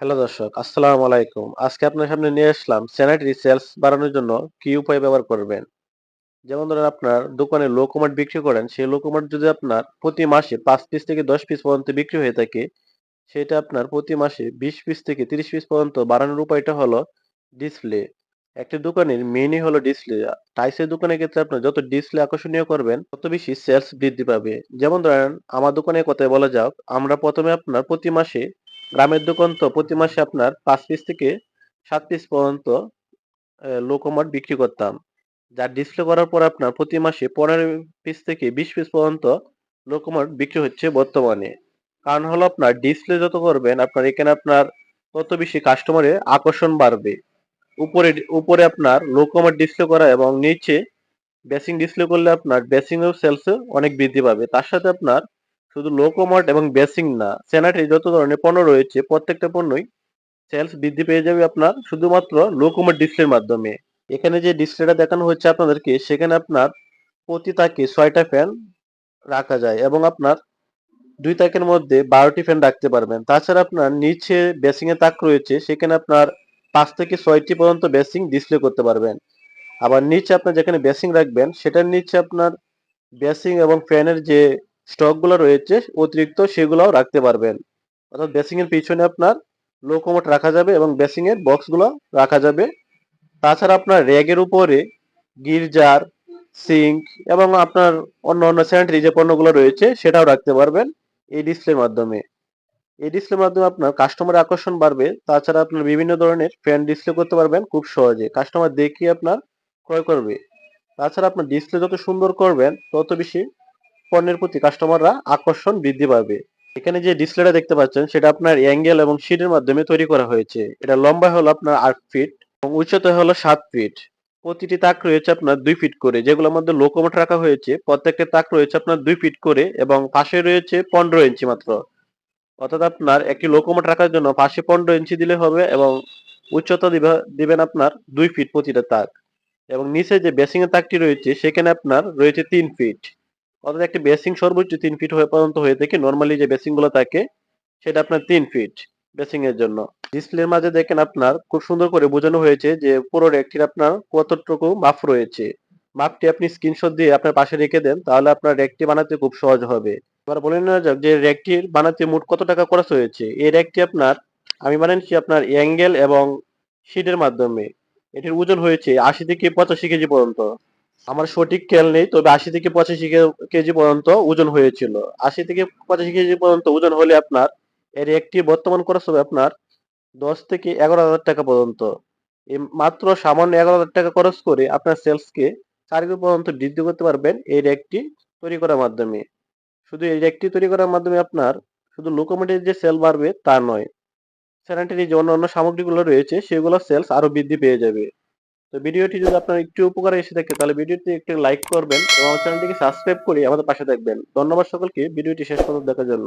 Hello দর্শক, আসসালামু আলাইকুম। আজকে আপনার সামনে নিয়ে আসলাম স্যানিটারি সেলস বাড়ানোর জন্য কি উপায় ব্যবহার করবেন। যেমন ধরেন আপনার দোকানে লো কমার্ট বিক্রি করেন, সেই লো কমার্ট যদি আপনার প্রতি মাসে পাঁচ পিস থেকে ১০ পিস পর্যন্ত বিক্রি হয়ে থাকে, সেটা আপনার প্রতি মাসে ২০ পিস থেকে ৩০ পিস পর্যন্ত বাড়ানোর উপায়টা হলো ডিসপ্লে। একটি দোকানের মেইনই হলো ডিসপ্লে। টাইসের দোকানের ক্ষেত্রে আপনার যত ডিসপ্লে আকর্ষণীয় করবেন, তত বেশি সেলস বৃদ্ধি পাবে। যেমন ধরেন আমার দোকানের কথায় বলা যাক, আমরা প্রথমে আপনার প্রতি মাসে গ্রামের দোকান তো প্রতি মাসে আপনার পাঁচ পিস থেকে সাত পিস পর্যন্ত এ লো বিক্রি করতাম। যা ডিসপ্লে করার পর আপনার প্রতি মাসে ১৫ পিস থেকে ২০ পিস পর্যন্ত লো কমার্ট বিক্রি হচ্ছে বর্তমানে। কারণ হলো আপনার ডিসপ্লে যত করবেন, আপনার এখানে আপনার তত বেশি কাস্টমারের আকর্ষণ বাড়বে। উপরে উপরে আপনার লো কমার্ট ডিসপ্লে করা এবং নিচে বেসিং ডিসপ্লে করলে আপনার এও সেলসে অনেক বৃদ্ধি পাবে। তার সাথে আপনার শুধু লো কমার্ট এবং বেসিং না, স্যানিটারি যত ধরনের পণ্য রয়েছে প্রত্যেকটা পণ্যই সেলস বৃদ্ধি পেয়ে যাবে আপনার শুধুমাত্র লো কমার্ট ডিসপ্লের মাধ্যমে। এখানে যে ডিসপ্লেটা দেখানো হচ্ছে আপনাদেরকে, সেখানে আপনার প্রতি তাকে ছয়টা ফ্যান রাখা যায় এবং আপনার দুই তাকের মধ্যে বারোটি ফ্যান রাখতে পারবেন। তাছাড়া আপনার নিচে বেসিং এর তাক রয়েছে, সেখানে আপনার পাঁচ থেকে ছয়টি পর্যন্ত বেসিং ডিসপ্লে করতে পারবেন। আবার নিচে আপনার যেখানে বেসিং রাখবেন, সেটার নিচে আপনার বেসিং এবং ফ্যানের যে স্টকগুলা রয়েছে অতিরিক্ত সেগুলাও রাখতে পারবেন। অর্থাৎ বেসিং এর পিছনে আপনার লো কমার্ট রাখা যাবে এবং বেসিং এর বক্সগুলো রাখা যাবে। তাছাড়া আপনার র‍্যাগের উপরে গির্জার, সিঙ্ক এবং আপনার অন্যান্য স্যানিটারি যে পণ্যগুলো রয়েছে সেটাও রাখতে পারবেন এই ডিসপ্লের মাধ্যমে। এই ডিসপ্লের মাধ্যমে আপনার কাস্টমারের আকর্ষণ বাড়বে। তাছাড়া আপনার বিভিন্ন ধরনের ফ্যান ডিসপ্লে করতে পারবেন খুব সহজে। কাস্টমার দেখেই আপনার ক্রয় করবে। তাছাড়া আপনার ডিসপ্লে যত সুন্দর করবেন, তত বেশি পণ্যের প্রতি কাস্টমাররা আকর্ষণ বৃদ্ধি পাবে। এখানে যে ডিসপ্লেটা দেখতে পাচ্ছেন, সেটা আপনার অ্যাঙ্গেল এবং শিটের মাধ্যমে তৈরি করা হয়েছে। এটা লম্বা হলো আপনার আট ফিট এবং উচ্চতা হলো সাত ফিট। প্রতিটি তাক রয়েছে আপনার দুই ফিট করে। যেগুলোর মধ্যে লো কমার্ট রাখা হয়েছে, প্রত্যেকটা তাক রয়েছে আপনার দুই ফিট করে এবং পাশে রয়েছে ১৫ ইঞ্চি মাত্র। অর্থাৎ আপনার একটি লো কমার্ট রাখার জন্য পাশে ১৫ ইঞ্চি দিলে হবে এবং উচ্চতা দিবেন আপনার দুই ফিট প্রতিটা তাক। এবং নিচে যে বেসিং এর তাকটি রয়েছে, সেখানে আপনার রয়েছে তিন ফিট। অর্থাৎ একটি বেসিং সর্বোচ্চ তিন ফিট হয়ে পর্যন্ত হয়ে থাকে। নর্মালি যে বেসিংগুলো থাকে, সেটা আপনার তিন ফিট বেসিং এর জন্য। ডিসপ্লের মাঝে দেখেন আপনার খুব সুন্দর করে বোঝানো হয়েছে যে পুরো র‍্যাকটির আপনার কতটুকু মাপ রয়েছে। মাপটি আপনি স্ক্রিনশট দিয়ে আপনার পাশে রেখে দেন, তাহলে আপনার র‍্যাকটি বানাতে খুব সহজ হবে। এবার বলে নেওয়া যাক যে র‍্যাকটির বানাতে মোট কত টাকা খরচ হয়েছে। এই র‍্যাকটি আপনার আমি বানিয়েছি আপনার অ্যাঙ্গেল এবং শিটের মাধ্যমে। এটির ওজন হয়েছে ৮০ থেকে ৮৫ কেজি পর্যন্ত। আমার সঠিক খেয়াল নেই, তবে ৮০ থেকে ৮৫ কে কেজি পর্যন্ত ওজন হয়েছিল। ৮০ থেকে ৮৫ কেজি পর্যন্ত ওজন হলে আপনার এই র‍্যাকটি বর্তমান খরচ হবে আপনার ১০ থেকে ১১,০০০ টাকা পর্যন্ত। এই মাত্র সামান্য ১১,০০০ টাকা খরচ করে আপনার সেলসকে ৪ গুণ পর্যন্ত বৃদ্ধি করতে পারবেন এই র‍্যাকটি তৈরি করার মাধ্যমে। শুধু এই র‍্যাকটি তৈরি করার মাধ্যমে আপনার শুধু লো কমার্টের যে সেল বাড়বে তা নয়। স্যানিটারি যে অন্যান্য সামগ্রীগুলো রয়েছে, সেগুলো সেলস আরও বৃদ্ধি পেয়ে যাবে। তো ভিডিওটি যদি আপনার একটু উপকার এসে থাকে, তাহলে ভিডিওটি একটু লাইক করবেন এবং চ্যানেলটিকে সাবস্ক্রাইব করে আমাদের পাশে থাকবেন। ধন্যবাদ সকলকে ভিডিওটি শেষ পর্যন্ত দেখার জন্য।